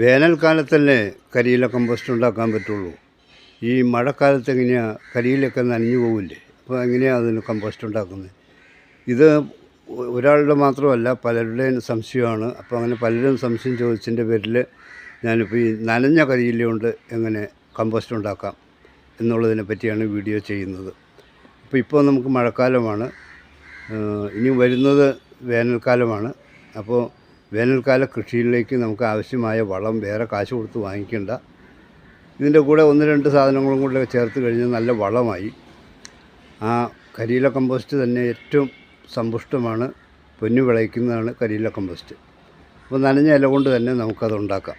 വേനൽക്കാലത്തല്ലേ കരിയില കമ്പോസ്റ്റ് ഉണ്ടാക്കാൻ പറ്റുള്ളൂ? ഈ മഴക്കാലത്ത് എങ്ങനെയാണ് കരിയിലൊക്കെ നനഞ്ഞു പോകില്ലേ അപ്പോൾ എങ്ങനെയാണ് അതിന് കമ്പോസ്റ്റ് ഉണ്ടാക്കുന്നത് ഇത് ഒരാളുടെ മാത്രമല്ല പലരുടെയും സംശയമാണ്. അപ്പോൾ അങ്ങനെ പലരും സംശയം ചോദിച്ചതിന്റെ പേരിൽ ഞാനിപ്പോൾ ഈ നനഞ്ഞ കരിയില കൊണ്ട് എങ്ങനെ കമ്പോസ്റ്റ് ഉണ്ടാക്കാം എന്നുള്ളതിനെ പറ്റിയാണ് വീഡിയോ ചെയ്യുന്നത്. അപ്പോൾ ഇപ്പോൾ നമുക്ക് മഴക്കാലമാണ്. ഇനി വരുന്നത് വേനൽക്കാലമാണ്. അപ്പോൾ വേനൽക്കാല കൃഷിയിലേക്ക് നമുക്ക് ആവശ്യമായ വളം വേറെ കാശ് കൊടുത്ത് വാങ്ങിക്കേണ്ട. ഇതിന്റെ കൂടെ ഒന്ന് രണ്ട് സാധനങ്ങളും കൂടെ ചേർത്ത് കഴിഞ്ഞാൽ നല്ല വളമായി. ആ കരിയില കമ്പോസ്റ്റ് തന്നെ ഏറ്റവും സമ്പുഷ്ടമാണ്. പൊന്നു വിളയിക്കുന്നതാണ് കരിയില കമ്പോസ്റ്റ്. അപ്പോൾ നനഞ്ഞ ഇല കൊണ്ട് തന്നെ നമുക്കത് ഉണ്ടാക്കാം.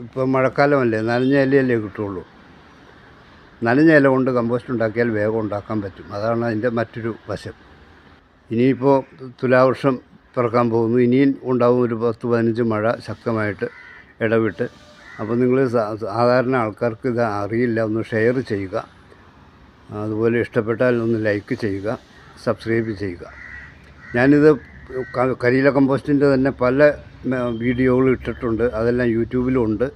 ഇപ്പോൾ മഴക്കാലമല്ലേ നനഞ്ഞ ഇലയല്ലേ കിട്ടുള്ളൂ. നനഞ്ഞ ഇല കൊണ്ട് കമ്പോസ്റ്റ് ഉണ്ടാക്കിയാൽ വേഗം ഉണ്ടാക്കാൻ പറ്റും. അതാണ് അതിന്റെ മറ്റൊരു വശം. ഇനിയിപ്പോൾ തുലാവർഷം പിറക്കാൻ പോകുന്നു. ഇനിയും ഉണ്ടാവും ഒരു പത്ത് പതിനഞ്ച് മഴ ശക്തമായിട്ട് ഇടവിട്ട്. അപ്പോൾ നിങ്ങൾ സാധാരണ ആൾക്കാർക്ക് ഇത് അറിയില്ല. ഒന്ന് ഷെയർ ചെയ്യുക. അതുപോലെ ഇഷ്ടപ്പെട്ടാൽ ഒന്ന് ലൈക്ക് ചെയ്യുക. സബ്സ്ക്രൈബ് ചെയ്യുക. ഞാനിത് കരിയില കമ്പോസ്റ്റിന്റെ തന്നെ പല വീഡിയോകൾ ഇട്ടിട്ടുണ്ട്. അതെല്ലാം യൂട്യൂബിലും ഉണ്ട്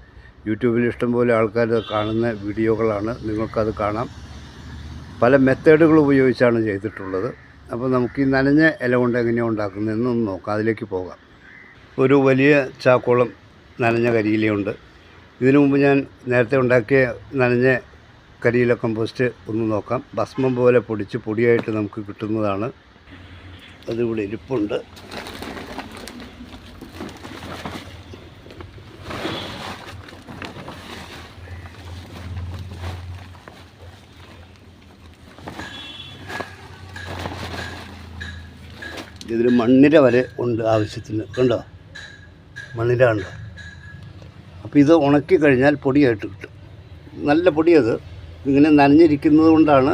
യൂട്യൂബിൽ ഇഷ്ടംപോലെ ആൾക്കാർ കാണുന്ന വീഡിയോകളാണ്. നിങ്ങൾക്കത് കാണാം. പല മെത്തേഡുകൾ ഉപയോഗിച്ചാണ് ചെയ്തിട്ടുള്ളത്. അപ്പോൾ നമുക്ക് ഈ നനഞ്ഞ ഇല കൊണ്ട് എങ്ങനെയാണ് ഉണ്ടാക്കുന്നതെന്ന് ഒന്ന് നോക്കാം. അതിലേക്ക് പോകാം. ഒരു വലിയ ചാക്കോളം നനഞ്ഞ കരിയിലയുണ്ട്. ഇതിനു മുമ്പ് ഞാൻ നേരത്തെ ഉണ്ടാക്കിയ നനഞ്ഞ കരിയില കമ്പോസ്റ്റ് ഒന്ന് നോക്കാം. ഭസ്മം പോലെ പൊടിച്ച് പൊടിയായിട്ട് നമുക്ക് കിട്ടുന്നതാണ്. അതിവിടെ ഇരിപ്പുണ്ട്. ഇതിൽ മണ്ണിര വരെ ഉണ്ട് ആവശ്യത്തിന്. കണ്ടോ? മണ്ണിര കണ്ടോ? അപ്പോൾ ഇത് ഉണക്കി കഴിഞ്ഞാൽ പൊടിയായിട്ട് കിട്ടും. നല്ല പൊടിയത് ഇങ്ങനെ നനഞ്ഞിരിക്കുന്നത് കൊണ്ടാണ്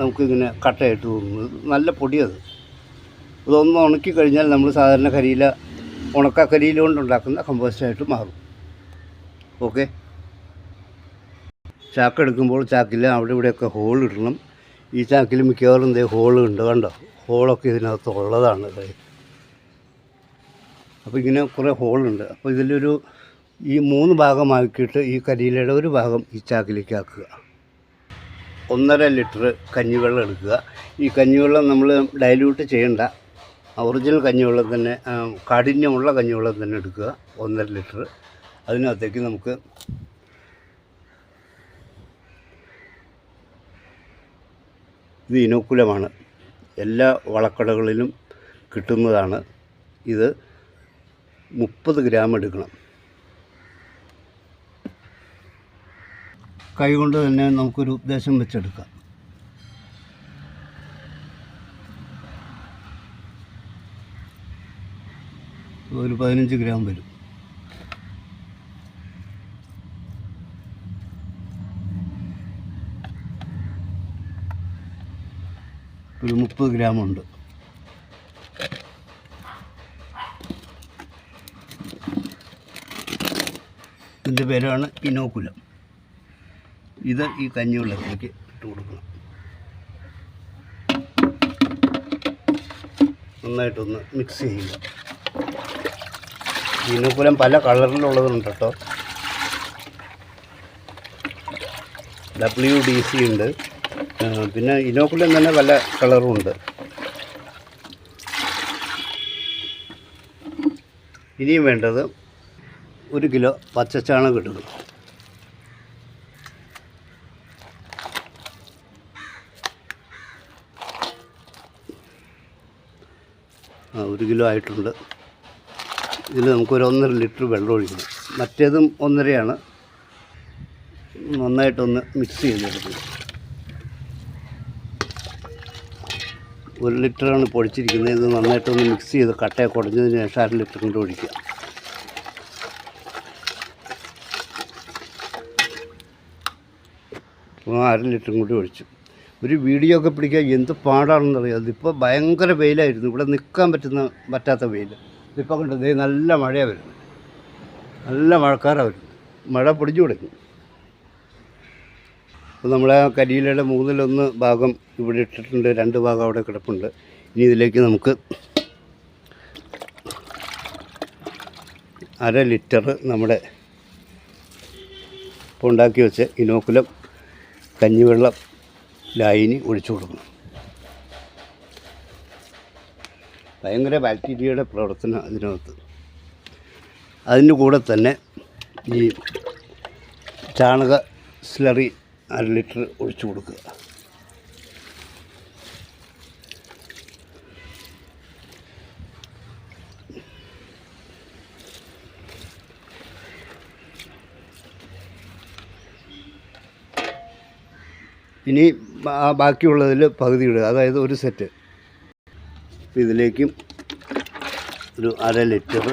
നമുക്കിങ്ങനെ കട്ടയായിട്ട് തോന്നുന്നത്. നല്ല പൊടിയത്. ഇതൊന്ന് ഉണക്കി കഴിഞ്ഞാൽ നമ്മൾ സാധാരണ കരിയില ഉണക്ക കരിയില കൊണ്ടുണ്ടാക്കുന്ന കമ്പോസ്റ്റായിട്ട് മാറും. ഓക്കെ ചാക്ക് എടുക്കുമ്പോൾ ചാക്കിൽ അവിടെ ഇവിടെയൊക്കെ ഹോൾ ഇടണം. ഈ ചാക്കിൽ മിക്കവാറും എന്തേ ഹോളുണ്ട് കണ്ടോ? ഹോളൊക്കെ ഇതിനകത്ത് ഉള്ളതാണ്. അപ്പോൾ ഇങ്ങനെ കുറേ ഹോളുണ്ട്. അപ്പോൾ ഇതിലൊരു ഈ മൂന്ന് ഭാഗമാക്കിയിട്ട് ഈ കരിയിലയുടെ ഒരു ഭാഗം ഈ ചാക്കിലേക്ക് ആക്കുക. ഒന്നര ലിറ്റർ കഞ്ഞിവെള്ളം എടുക്കുക. ഈ കഞ്ഞിവെള്ളം നമ്മൾ ഡൈല്യൂട്ട് ചെയ്യണ്ട. ഒറിജിനൽ കഞ്ഞിവെള്ളം തന്നെ കാഠിന്യമുള്ള കഞ്ഞിവെള്ളം തന്നെ എടുക്കുക. ഒന്നര ലിറ്റർ. അതിനകത്തേക്ക് നമുക്ക് ഇത് ഇനോക്കുലമാണ്. എല്ലാ വളക്കടകളിലും കിട്ടുന്നതാണ്. ഇത് മുപ്പത് ഗ്രാം എടുക്കണം. കൈകൊണ്ട് തന്നെ നമുക്കൊരു ഉദ്ദേശം വെച്ചെടുക്കാം. ഒരു പതിനഞ്ച് ഗ്രാം വരും. ഒരു മുപ്പത് ഗ്രാമുണ്ട്. ഇതിന്റെ പേരാണ് ഇനോക്കുലം ഇത് ഈ കഞ്ഞിവെള്ളത്തിലേക്ക് ഇട്ട് കൊടുക്കണം. നന്നായിട്ടൊന്ന് മിക്സ് ചെയ്യുക. ഇനോക്കുലം പല കളറിലുള്ളതുണ്ട് കേട്ടോ ഡബ്ല്യു ഡി സി ഉണ്ട്. പിന്നെ ഇനോക്കുലം തന്നെ പല കളറും ഉണ്ട്. ഇനിയും വേണ്ടത് ഒരു കിലോ പച്ചച്ചാണകം ഇടുന്നു. ആ ഒരു കിലോ ആയിട്ടുണ്ട്. ഇതിൽ നമുക്കൊരു ഒന്നര ലിറ്റർ വെള്ളം ഒഴിക്കണം. മറ്റേതും ഒന്നരയാണ്. നന്നായിട്ടൊന്ന് മിക്സ് ചെയ്തെടുക്കണം. ഒരു ലിറ്ററാണ് പൊടിച്ചിരിക്കുന്നത്. ഇത് നന്നായിട്ടൊന്ന് മിക്സ് ചെയ്ത് കട്ടയെ കുടഞ്ഞതിന് ശേഷം അര ലിറ്റർ കൊണ്ട് ഒഴിക്കുക അര ലിറ്ററും കൂടി ഒഴിച്ചു. ഒരു വീഡിയോ ഒക്കെ പിടിക്കാൻ എന്ത് പാടാണെന്നറിയാം അതിപ്പോൾ ഭയങ്കര വെയിലായിരുന്നു. ഇവിടെ നിൽക്കാൻ പറ്റുന്ന പറ്റാത്ത വെയിൽ ഇതിപ്പോൾ കണ്ടത് നല്ല മഴയാണ് വരുന്നത്. നല്ല മഴക്കാരാണ് വരുന്നത്. മഴ പൊടിഞ്ഞു കൊടുക്കും അപ്പോൾ നമ്മളെ ആ കരിയിലയുടെ മൂന്നിലൊന്ന് ഭാഗം ഇവിടെ ഇട്ടിട്ടുണ്ട് രണ്ട് ഭാഗം അവിടെ കിടപ്പുണ്ട്. ഇനി ഇതിലേക്ക് നമുക്ക് അര ലിറ്റർ നമ്മുടെ ഇപ്പോൾ ഉണ്ടാക്കി വെച്ച് ഇനോക്കുലം കഞ്ഞിവെള്ളം ലായിനി ഒഴിച്ചു കൊടുക്കണം ഭയങ്കര ബാക്ടീരിയയുടെ പ്രവർത്തനം അതിനകത്ത്. അതിന്റെ കൂടെ തന്നെ ഈ ചാണക സ്ലറി അര ലിറ്റർ ഒഴിച്ചു കൊടുക്കുക. ഇനി ബാക്കിയുള്ളതിൽ പകുതി ഇടുക. അതായത് ഒരു സെറ്റ്. ഇതിലേക്കും ഒരു അര ലിറ്റർ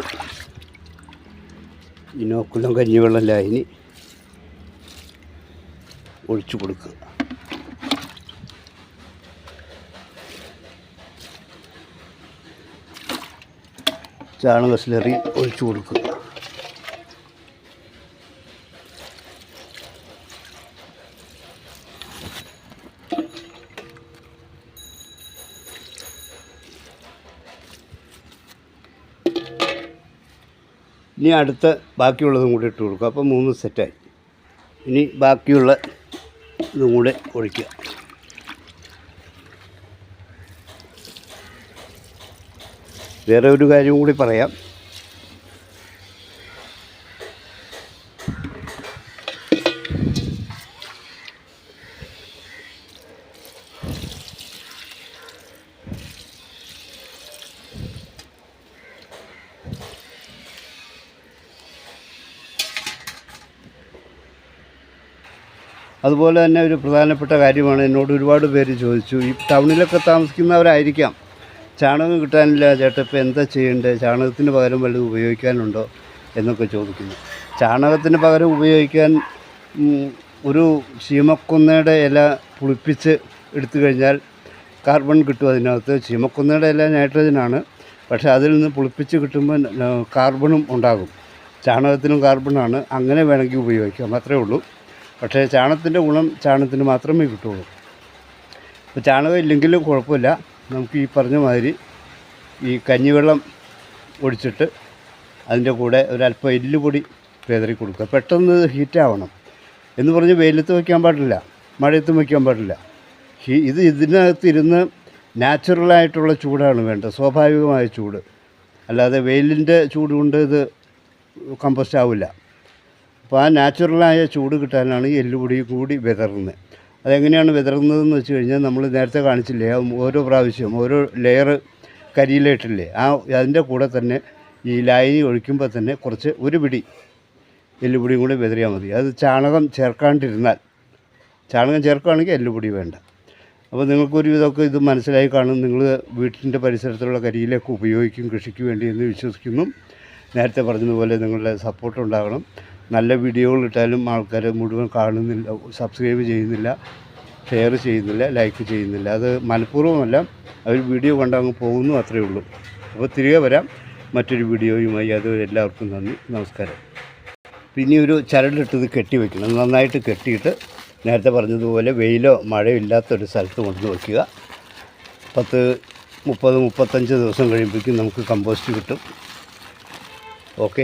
ഇനോക്കുലം കഞ്ഞിവെള്ളം ലായനി ഒഴിച്ചു കൊടുക്കുക ചാണക സ്ലറി ഒഴിച്ചു കൊടുക്കുക ഇനി അടുത്ത ബാക്കിയുള്ളതും കൂടി ഇട്ട് കൊടുക്കുക അപ്പോൾ മൂന്ന് സെറ്റായി ഇനി ബാക്കിയുള്ള ഇതും കൂടെ ഒഴിക്കുക. വേറെ ഒരു കാര്യം കൂടി പറയാം. അതുപോലെ തന്നെ ഒരു പ്രധാനപ്പെട്ട കാര്യമാണ് എന്നോട് ഒരുപാട് പേര് ചോദിച്ചു. ഈ ടൗണിലൊക്കെ താമസിക്കുന്നവരായിരിക്കാം. ചാണകം കിട്ടാനില്ല ചേട്ടാ ഇപ്പോൾ എന്താ ചെയ്യേണ്ടത് ചാണകത്തിന് പകരം വല്ലതും ഉപയോഗിക്കാനുണ്ടോ എന്നൊക്കെ ചോദിക്കുന്നു. ചാണകത്തിന് പകരം ഉപയോഗിക്കാൻ ഒരു ചീമക്കുന്നയുടെ ഇല പുളിപ്പിച്ച് എടുത്തു കഴിഞ്ഞാൽ കാർബൺ കിട്ടും അതിനകത്ത്. ചീമക്കുന്നയുടെ ഇല നൈട്രജനാണ്. പക്ഷേ അതിൽ നിന്ന് പുളിപ്പിച്ച് കിട്ടുമ്പോൾ കാർബണും ഉണ്ടാകും. ചാണകത്തിനും കാർബണാണ്. അങ്ങനെ വേണമെങ്കിൽ ഉപയോഗിക്കാം. അത്രേ ഉള്ളൂ. പക്ഷേ ചാണകത്തിന്റെ ഗുണം ചാണകത്തിന് മാത്രമേ കിട്ടുള്ളൂ. അപ്പോൾ ചാണകം ഇല്ലെങ്കിലും കുഴപ്പമില്ല. നമുക്ക് ഈ പറഞ്ഞ മാതിരി ഈ കഞ്ഞിവെള്ളം ഒഴിച്ചിട്ട് അതിന്റെ കൂടെ ഒരല്പം എല്ലുപൊടി പേതറി കൊടുക്കുക. പെട്ടെന്ന് ഹീറ്റാവണം എന്ന് പറഞ്ഞ് വെയിലത്ത് വയ്ക്കാൻ പാടില്ല. മഴയത്തും വയ്ക്കാൻ പാടില്ല. ഇത് ഇതിനകത്ത് ഇരുന്ന് നാച്ചുറലായിട്ടുള്ള ചൂടാണ് വേണ്ടത്. സ്വാഭാവികമായ ചൂട്. അല്ലാതെ വെയിലിന്റെ ചൂട് കൊണ്ട് ഇത് കമ്പോസ്റ്റ് ആവില്ല. അപ്പോൾ ആ നാച്ചുറലായ ചൂട് കിട്ടാനാണ് എല്ലുപൊടി കൂടി വിതറുന്നത്. അതെങ്ങനെയാണ് വിതറുന്നതെന്ന് വെച്ച് കഴിഞ്ഞാൽ നമ്മൾ നേരത്തെ കാണിച്ചില്ലേ ഓരോ പ്രാവശ്യം ഓരോ ലെയർ കരിയിലിട്ടില്ലേ ആ അതിന്റെ കൂടെ തന്നെ ഈ ലായനി ഒഴിക്കുമ്പോൾ തന്നെ കുറച്ച് ഒരു പിടി എല്ലുപൊടിയും കൂടി വിതറിയാൽ മതി. അത് ചാണകം ചേർക്കാണ്ടിരുന്നാൽ ചാണകം ചേർക്കുകയാണെങ്കിൽ എല്ലുപൊടി വേണ്ട. അപ്പോൾ നിങ്ങൾക്കൊരു ഇതൊക്കെ ഇത് മനസ്സിലായി കാണും. നിങ്ങൾ വീട്ടിന്റെ പരിസരത്തുള്ള കരിയിലൊക്കെ ഉപയോഗിക്കും കൃഷിക്ക് വേണ്ടി എന്ന് വിശ്വസിക്കുന്നു. നേരത്തെ പറഞ്ഞതുപോലെ നിങ്ങളുടെ സപ്പോർട്ട് ഉണ്ടാകണം. നല്ല വീഡിയോകൾ ഇട്ടാലും ആൾക്കാർ മുഴുവൻ കാണുന്നില്ല സബ്സ്ക്രൈബ് ചെയ്യുന്നില്ല ഷെയർ ചെയ്യുന്നില്ല ലൈക്ക് ചെയ്യുന്നില്ല. അത് മനഃപൂർവമല്ല അവർ വീഡിയോ കണ്ടങ്ങ് പോകുന്നു അത്രയേ ഉള്ളൂ. അപ്പോൾ തിരികെ വരാം. മറ്റൊരു വീഡിയോയുമായി അത് എല്ലാവർക്കും നന്ദി. നമസ്കാരം. പിന്നെ ഒരു ചരടിലിട്ടത് കെട്ടി വെക്കണം. നന്നായിട്ട് കെട്ടിയിട്ട് നേരത്തെ പറഞ്ഞതുപോലെ വെയിലോ മഴയോ ഇല്ലാത്തൊരു സ്ഥലത്ത് കൊണ്ടു വയ്ക്കുക പത്ത് മുപ്പത് മുപ്പത്തഞ്ച് ദിവസം കഴിയുമ്പോഴേക്കും നമുക്ക് കമ്പോസ്റ്റ് കിട്ടും. ഓക്കെ